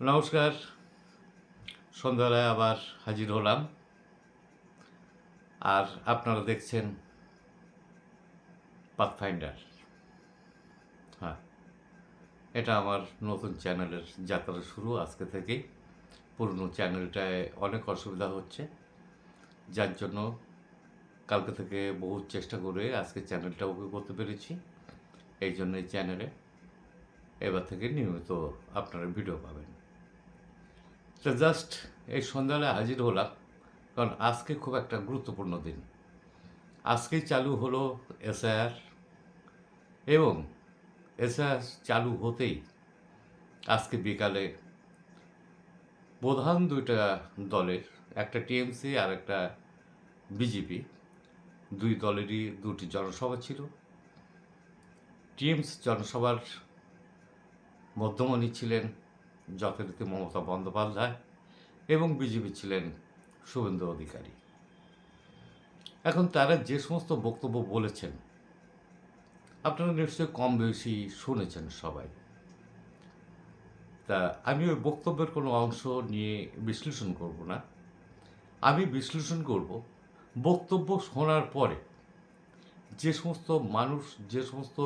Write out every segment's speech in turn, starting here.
নমস্কার। সন্ধ্যাবেলায় আবার হাজির হলাম। আর আপনারা দেখছেন পাথফাইন্ডার হ্যাঁ এটা আমার নতুন চ্যানেলের যাত্রা শুরু আজকে থেকেই। পুরনো চ্যানেলটায় অনেক অসুবিধা হচ্ছে। যার জন্য কালকে থেকে বহু চেষ্টা করে আজকে চ্যানেলটা ওকে করতে পেরেছি। এই জন্য এই চ্যানেলে এবার থেকে নিয়মিত আপনারা ভিডিও পাবেন। তো জাস্ট এই সন্ধ্যাবেলায় হাজির হলাম, কারণ আজকে খুব একটা গুরুত্বপূর্ণ দিন। আজকেই চালু হলো এসআইআর, এবং এসআইআর চালু হতেই আজকে বিকালে প্রধান দুইটা দলের, একটা টিএমসি আর একটা বিজেপি, দুই দলেরই দুটি জনসভা ছিল। টিএমসি জনসভার মধ্যমণি ছিলেন যথারীতি মমতা বন্দ্যোপাধ্যায় এবং বিজেপি ছিলেন শুভেন্দু অধিকারী। এখন তারা যে সমস্ত বক্তব্য বলেছেন, আপনারা নিশ্চয়ই কম বেশি শুনেছেন সবাই। তা আমি ওই বক্তব্যের কোনো অংশ নিয়ে বিশ্লেষণ করব না। আমি বিশ্লেষণ করব বক্তব্য শোনার পরে যে সমস্ত মানুষ, যে সমস্ত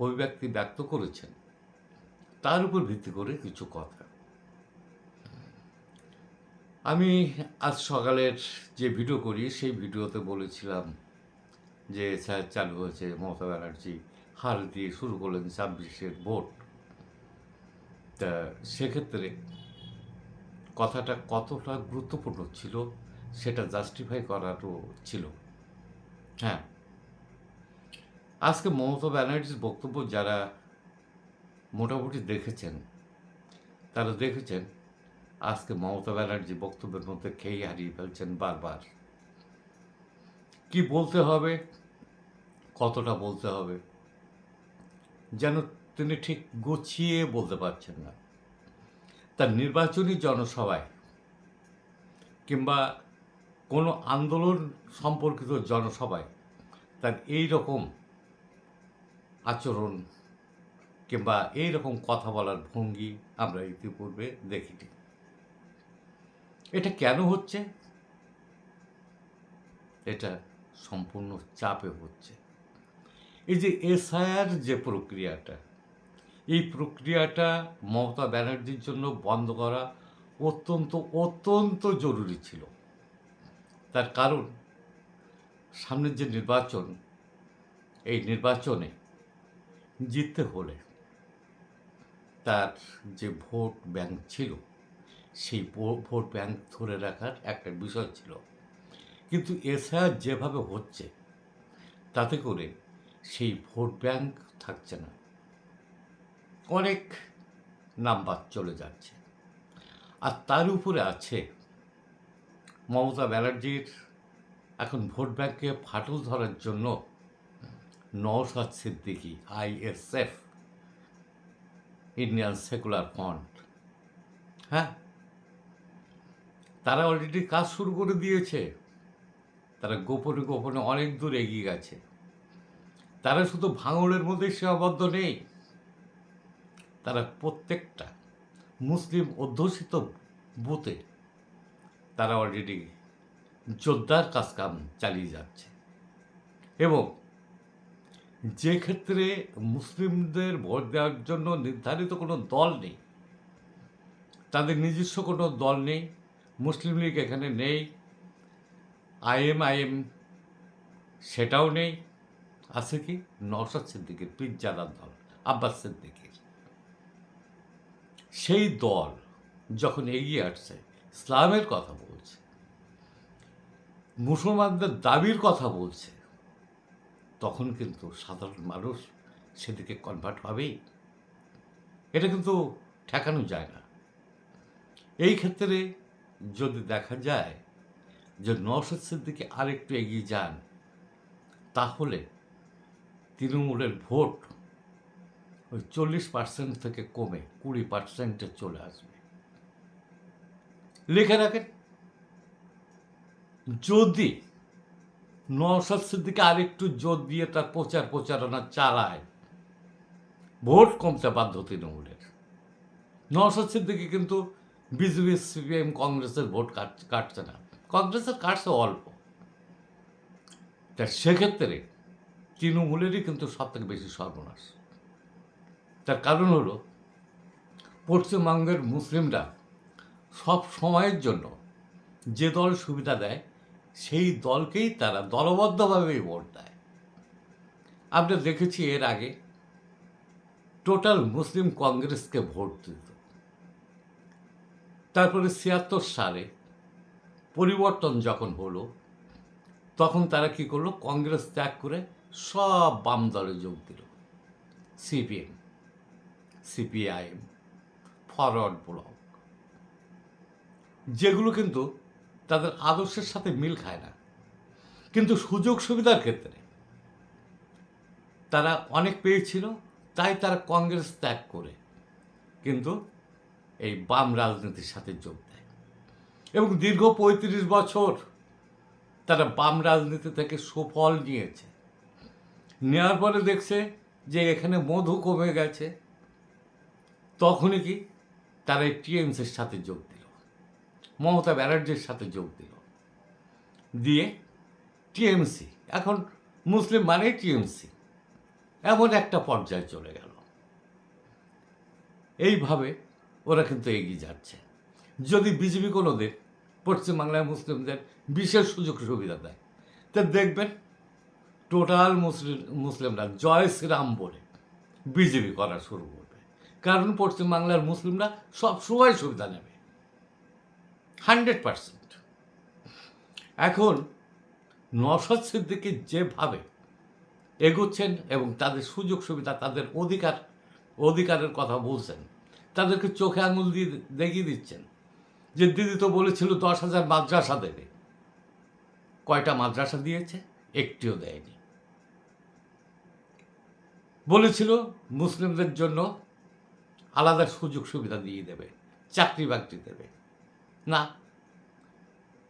অভিব্যক্তি ব্যক্ত করেছেন তার উপর ভিত্তি করে কিছু কথা। আমি আজ সকালের যে ভিডিও করি, সেই ভিডিওতে বলেছিলাম যে স্যার চালু হয়েছে মমতা ব্যানার্জি হার দিয়ে শুরু করলেন ছাব্বিশের ভোট। তা সেক্ষেত্রে কথাটা কতটা গুরুত্বপূর্ণ ছিল সেটা জাস্টিফাই করারও ছিল। হ্যাঁ। আজকে মমতা ব্যানার্জির বক্তব্য যারা মোটামুটি দেখেছেন। তারা দেখেছেন, আজকে মমতা ব্যানার্জি বক্তব্যের মধ্যে খেয়ে হারিয়ে ফেলছেন বারবার। কি বলতে হবে? কতটা বলতে হবে? যেন তিনি ঠিক গুছিয়ে বলতে পারছেন না। তার নির্বাচনী জনসভায় কিংবা কোনো আন্দোলন সম্পর্কিত জনসভায় তার এই রকম আচরণ কিংবা এই রকম কথা বলার ভঙ্গি আমরা ইতিপূর্বে দেখিনি। এটা কেন হচ্ছে? এটা সম্পূর্ণ চাপে হচ্ছে। এই যে এসআইআর যে প্রক্রিয়াটা, এই প্রক্রিয়াটা মমতা ব্যানার্জির জন্য বন্ধ করা অত্যন্ত অত্যন্ত জরুরি ছিল। তার কারণ, সামনের যে নির্বাচন, এই নির্বাচনে জিততে হলে তার যে ভোট ব্যাংক ছিল, সেই ভোট ব্যাংক ধরে রাখার একটা বিষয় ছিল। কিন্তু এসআইআর যেভাবে হচ্ছে, তাতে করে সেই ভোট ব্যাংক থাকছে না। অনেক নাম্বার চলে যাচ্ছে। আর তার উপরে আছে মমতা ব্যানার্জির এখন ভোট ব্যাংকে ফাটল ধরার জন্য Naushad Siddiqui ISF Indian secular front হ্যাঁ? তারা অলরেডি কাজ শুরু করে দিয়েছে। তারা গোপনে গোপনে অনেক দূর এগিয়ে গেছে। তারা শুধু ভাঙড়ের মধ্যে সীমাবদ্ধ নেই। তারা প্রত্যেকটা মুসলিম অধ্যুষিত বুথে তারা অলরেডি যোদ্ধার কাজ কাম চালিয়ে যাচ্ছে। এবং যে ক্ষেত্রে মুসলিমদের ভোট দেওয়ার জন্য নির্ধারিত কোনো দল নেই, তাদের নিজস্ব কোনো দল নেই, মুসলিম লীগ এখানে নেই আইএম আইএম সেটাও নেই, আছে কি? নরসাদ সিদ্দিকের, পিজ্জাদার দল, আব্বাস সিদ্দিকের। সেই দল যখন এগিয়ে আসছে, ইসলামের কথা বলছে, মুসলমানদের দাবির কথা বলছে তখন কিন্তু সাধারণ মানুষ সেদিকে কনভার্ট হবেই। এটা কিন্তু ঠেকানো যায় না। এই ক্ষেত্রে যদি দেখা যায় যে নওশাদ দিকে আরেকটু এগিয়ে যান, তাহলে তৃণমূলের ভোট ওই চল্লিশ পার্সেন্ট থেকে কমে কুড়ি পার্সেন্টে চলে আসবে। লিখে রাখেন। যদি নওশাদ সিদ্দিকে আরেকটু জোর দিয়ে তার প্রচার প্রচারণা চালায়। ভোট কমতে বাধ্য তৃণমূলের। নওশাদ সিদ্দিকি কিন্তু বিজেপি, সিপিএম, কংগ্রেসের ভোট কাট, কাটছে না। কংগ্রেসের কাটছে অল্প। তা সেক্ষেত্রে তৃণমূলেরই কিন্তু সব থেকে বেশি সর্বনাশ। তার কারণ হলো, পশ্চিমবঙ্গের মুসলিমরা সব সময়ের জন্য যে দল সুবিধা দেয় সেই দলকেই তারা দলবদ্ধভাবেই ভোট দেয়। আমরা দেখেছি এর আগে টোটাল মুসলিম কংগ্রেসকে ভোট দিত। তারপরে ছিয়াত্তর সালে পরিবর্তন যখন হলো, তখন তারা কি করল? কংগ্রেস ত্যাগ করে সব বাম দলে যোগ দিল। CPM, CPIM, forward bloc. যেগুলো কিন্তু তাদের আদর্শের সাথে মিল খায় না। কিন্তু সুযোগ সুবিধার ক্ষেত্রে তারা অনেক পেয়েছিল, তাই তারা কংগ্রেস ত্যাগ করে কিন্তু এই বাম রাজনীতির সাথে যোগ দেয়। এবং দীর্ঘ পঁয়ত্রিশ বছর তারা বাম রাজনীতি থেকে সুফল নিয়েছে। নেওয়ার পরে দেখছে যে এখানে মধু কমে গেছে। তখনই কি তারা এই টিএমসির সাথে যোগ মমতা ব্যানার্জির সাথে যোগ দিল। দিয়ে টিএমসি, এখন মুসলিম মানে টিএমসি, এমন একটা পর্যায়ে চলে গেল। এইভাবে ওরা কিন্তু এগিয়ে যাচ্ছে। যদি বিজেপি কোনোদের পশ্চিমবাংলায় মুসলিমদের বিশেষ সুযোগ সুবিধা দেয়, তা দেখবেন টোটাল মুসলিম, মুসলিমরা জয় শ্রীরাম বলে বিজেপি করা শুরু করবে। কারণ পশ্চিমবাংলার মুসলিমরা সব সময় সুবিধা নেবে। Hundred percent. এখন নসদ সিদ্দিকি যেভাবে এগোচ্ছেন এবং তাদের সুযোগ সুবিধা, তাদের অধিকার, অধিকারের কথা বলছেন, তাদেরকে চোখে আঙুল দিয়ে দেখিয়ে দিচ্ছেন যে দিদি তো বলেছিল দশ হাজার মাদ্রাসা দেবে। কয়টা মাদ্রাসা দিয়েছে? একটিও দেয়নি। বলেছিল মুসলিমদের জন্য আলাদা সুযোগ সুবিধা দিয়ে দেবে, চাকরি বাকরি দেবে। না,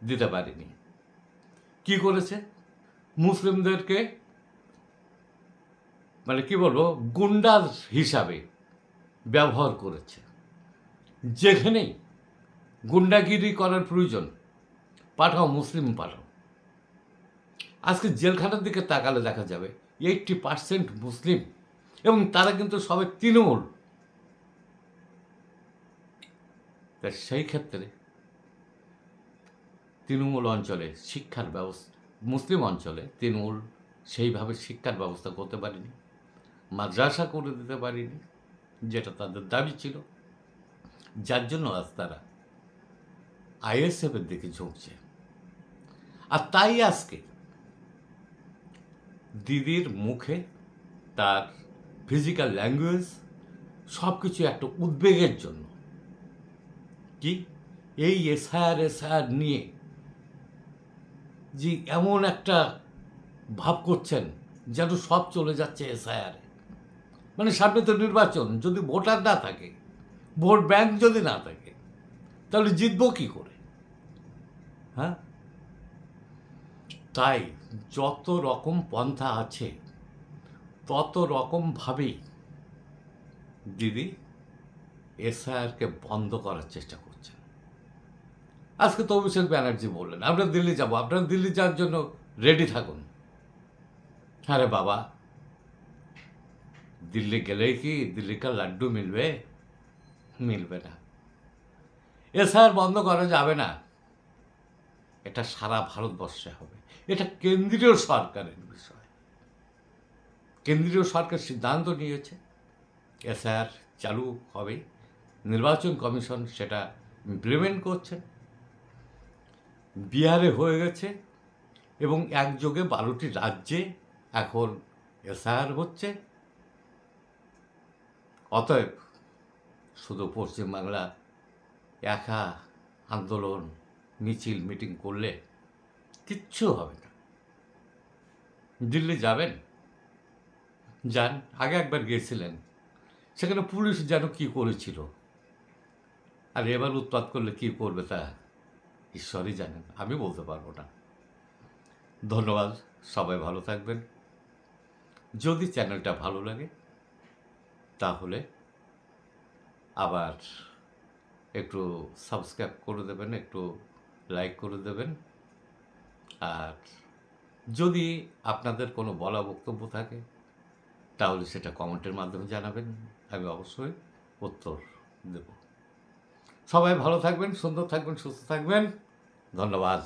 দিতে পারেনি। কি করেছে? মুসলিমদেরকে মানে কি বলব, গুন্ডার হিসাবে ব্যবহার করেছে। যেখানেই গুন্ডাগিরি করার প্রয়োজন, পাঠাও, মুসলিম পাঠাও। আজকে জেলখানার দিকে তাকালে দেখা যাবে, এইটটি পার্সেন্ট মুসলিম এবং তারা কিন্তু সবাই তৃণমূল। সেই ক্ষেত্রে তৃণমূল অঞ্চলে শিক্ষার ব্যবস্থা, মুসলিম অঞ্চলে তৃণমূল সেইভাবে শিক্ষার ব্যবস্থা করতে পারিনি, মাদ্রাসা করে দিতে পারিনি, যেটা তাদের দাবি ছিল। যার জন্য আজ তারা আইএসএফের দিকে ঝুঁকছে। আর তাই আজকে দিদির মুখে তার ফিজিক্যাল ল্যাঙ্গুয়েজ সব কিছু একটা উদ্বেগের জন্য। কি? এই এসআর এসআর নিয়ে যে এমন একটা ভাব করছেন যেন সব চলে যাচ্ছে এসআইআরে। মানে সামনে তো নির্বাচন, যদি ভোটার না থাকে, ভোট ব্যাংক যদি না থাকে, তাহলে জিতবো কি করে? হ্যাঁ? তাই যত রকম পন্থা আছে, তত রকমভাবেই দিদি, এসআইআরকে বন্ধ করার চেষ্টা করছেন আজকে তো অভিষেক ব্যানার্জি বললেন, আমরা দিল্লি যাব, আপনারা দিল্লি যাওয়ার জন্য রেডি থাকুন। আরে বাবা, দিল্লি গেলেই কি দিল্লি কা লাড্ডু মিলবে? মিলবে না। এসআর বন্ধ করা যাবে না। এটা সারা ভারতবর্ষে হবে। এটা কেন্দ্রীয় সরকারের বিষয়। কেন্দ্রীয় সরকার সিদ্ধান্ত নিয়েছে এসআর চালু হবে নির্বাচন কমিশন সেটা ইমপ্লিমেন্ট করছে। বিহারে হয়ে গেছে এবং একযোগে বারোটি রাজ্যে এখন এসআর হচ্ছে। অতএব শুধু পশ্চিমবাংলা একা আন্দোলন, মিছিল, মিটিং করলে কিচ্ছু হবে না। দিল্লি যাবেন? যান। আগে একবার গিয়েছিলেন সেখানে পুলিশ যেন কি করেছিল? আর এবার উৎপাত করলে কি করবে তা ঈশ্বরই জানেন, আমি বলতে পারব না। ধন্যবাদ, সবাই ভালো থাকবেন। যদি চ্যানেলটা ভালো লাগে, তাহলে আবার একটু সাবস্ক্রাইব করে দেবেন, একটু লাইক করে দেবেন। আর যদি আপনাদের কোনো বলা বক্তব্য থাকে, তাহলে সেটা কমেন্টের মাধ্যমে জানাবেন, আমি অবশ্যই উত্তর দেব। সবাই ভালো থাকবেন সুন্দর থাকবেন সুস্থ থাকবেন। ধন্যবাদ।